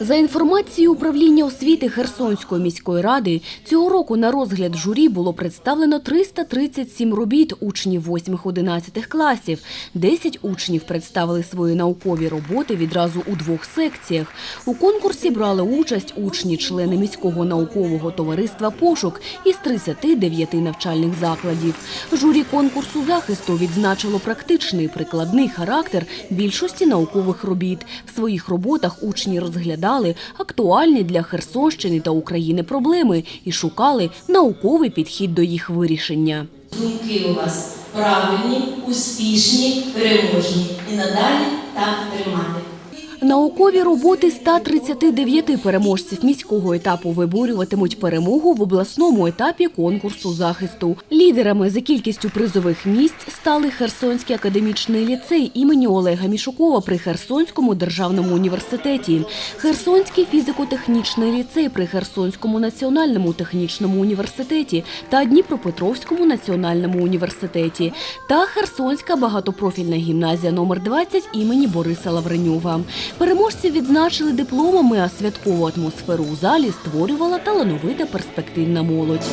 За інформацією управління освіти Херсонської міської ради, цього року на розгляд журі було представлено 337 робіт учнів 8-11 класів. 10 учнів представили свої наукові роботи відразу у двох секціях. У конкурсі брали участь учні, члени міського наукового товариства «Пошук» із 39 навчальних закладів. Журі конкурсу захисту відзначило практичний прикладний характер більшості наукових робіт. В своїх роботах учні розглядали актуальні для Херсонщини та України проблеми і шукали науковий підхід до їх вирішення. Думки у вас правильні, успішні, переможні. І надалі так тримати. Наукові роботи 139 переможців міського етапу виборюватимуть перемогу в обласному етапі конкурсу захисту. Лідерами за кількістю призових місць стали Херсонський академічний ліцей імені Олега Мішукова при Херсонському державному університеті, Херсонський фізико-технічний ліцей при Херсонському національному технічному університеті та Дніпропетровському національному університеті та Херсонська багатопрофільна гімназія номер 20 імені Бориса Лавренюва. Переможців відзначили дипломами, а святкову атмосферу у залі створювала талановита перспективна молодь.